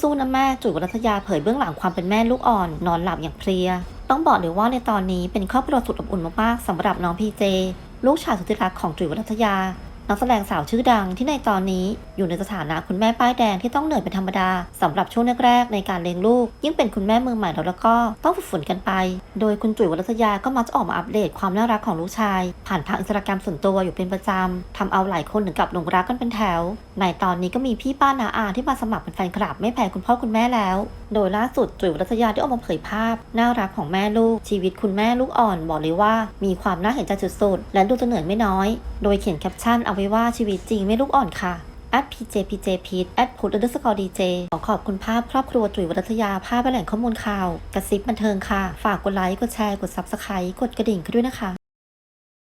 สู้ๆนะแม่จุ๋ยวรัตยาเผยเบื้องหลังความเป็นแม่ลูกอ่อน นอนหลับอย่างเพลีย ต้องบอกเลยว่าในตอนนี้เป็นครอบครัวสุดอบอุ่นมากๆสำหรับน้องพีเจ ลูกชายสุดที่รักของจุ๋ยวรัตยา นักแสดงสาวชื่อดังที่ในตอนนี้อยู่ในสถานะคุณแม่ป้ายแดงที่ต้องเหนื่อยเป็นธรรมดาสำหรับช่วงแรกๆในการเลี้ยงลูก ยิ่งเป็นคุณแม่มือใหม่แล้วแล้วก็ต้องฝึกฝนกันไป โดยคุณจุ๋ยวรัตยาก็มักจะออกมาอัปเดตความน่ารักของลูกชาย ผ่านทางอินสตาแกรมส่วนตัวอยู่เป็นประจำทำเอาหลายคนถึงกับหลงรักกันเป็นแถว ในตอนนี้ก็มีพี่ป้านาอาที่มาสมัครเป็นแฟนคลับไม่แพ้คุณพ่อคุณแม่แล้ว โดยล่าสุดจุ๋ยวรัตยาได้ออกมาเผยภาพน่ารักของแม่ลูกชีวิตคุณแม่ลูกอ่อนบอกเลยว่า มีความน่าเห็นใจสุดๆและดูจะเหนื่อยไม่น้อย โดยเขียนแคปชั่นเอาไว้ว่าชีวิตจริงไม่ลูกอ่อนค่ะ at pj pj p at put underscore dj ขอขอบคุณภาพครอบครัวจุ๋ยวัฒยาภาพและแหล่งข้อมูลข่าว กระซิบบันเทิงค่ะ ฝากกดไลค์ กดแชร์ กด subscribe กดกระดิ่งกันด้วยนะคะ